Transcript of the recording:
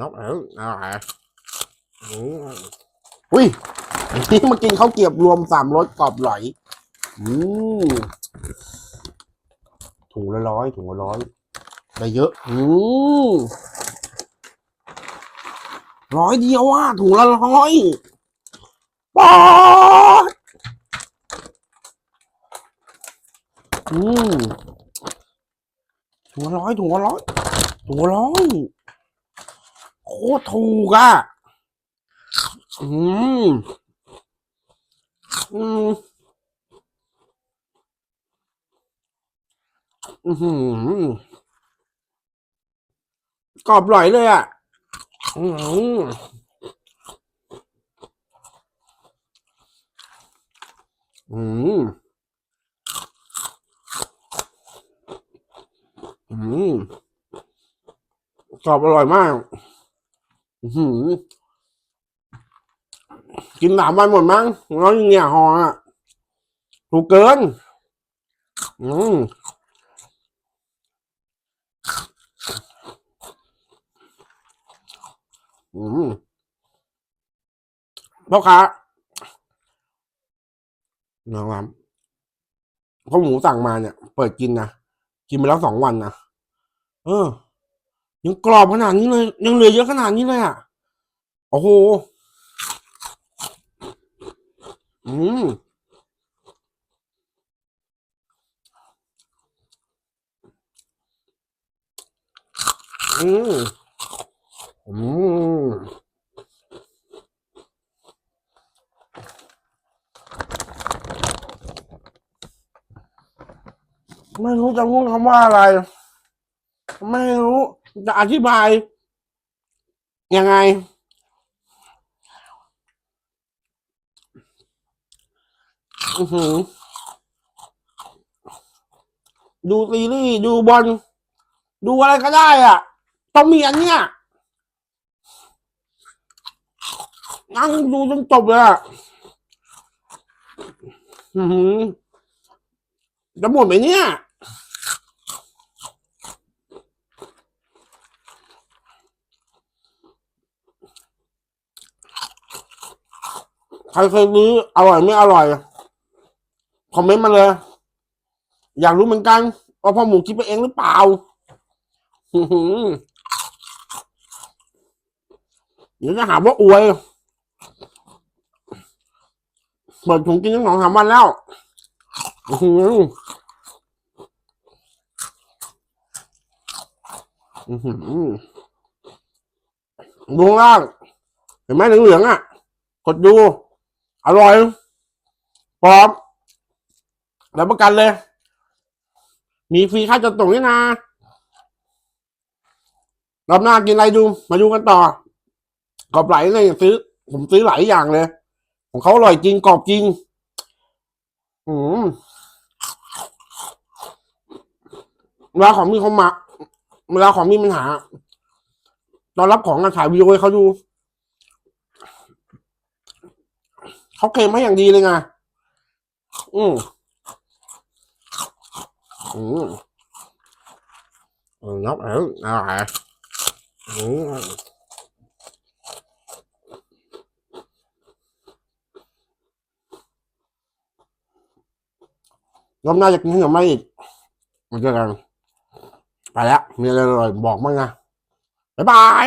นกเอออะไรอืมอุ้ยอันนี้มากินข้าวเกียบรวมสามรสกรอบไหลอืมถุงละร้อยถุงละร้อยได้เยอะอืมร้อยเดียวอะถุงละร้อยป๊อดอืมถุงละร้อยถุงละร้อยถุงละร้อย โคตรถูกอะอืมอืมอือหือกรอบอร่อยเลยอะอืมอืมอืมกรอบอร่อยมาก หือกินสามวันหมดมั้งแล้วเนี่ยหออะถูกเกิน อืมอืมพ่อค้านะครับข้าวหมูสั่งมาเนี่ย เปิดกินนะ กินไปแล้วสองวันนะ เออ ยังกรอบขนาดนี้เลยยังเหลือเยอะขนาดนี้เลยอะโอ้โหอืมอืมอืมไม่รู้จะพูดคำว่าอะไร ไม่รู้ จะอธิบาย ยังไง ดูซีรีส์ดูบอลดูอะไรก็ได้อะ ต้องมีอันเนี้ยนั่งดูจนจบเลยอะอือหือจะหมดไหมเนี่ย ใครเคยซื้ออร่อยไม่อร่อย คอมเมนต์มาเลย อยากรู้เหมือนกันว่าพ่อหมูคิดไปเองหรือเปล่าอื้อหือเดี๋ยวจะหาว่าอวยเปิดถุงกินตั้งสองสามวันแล้วอื้อหืออื้อหือดูข้างล่าง เห็นไหมเหลืองๆอะ กดดู อร่อยพร้อมรับประกันเลย มีฟรีค่าจัดส่งด้วยนะรอบหน้ากินอะไรดู มาดูกันต่อกรอบไหลเลยซื้อ ผมซื้อหลายอย่างเลย ของเขาอร่อยจริงกรอบจริง อืมเวลาของมีเขามาเวลาของมีปัญหา ตอนรับของอะถ่ายวีดีโอให้เขาดู เขาเคลมให้อย่างดีเลยไงอืมอืม ừ, nóc ở à ừ. รอบหน้าจะกินขนมอะไรอีกมาเจอกัน ไปแล้ว มีอะไรอร่อยบอกมั่งนะ บ๊ายบาย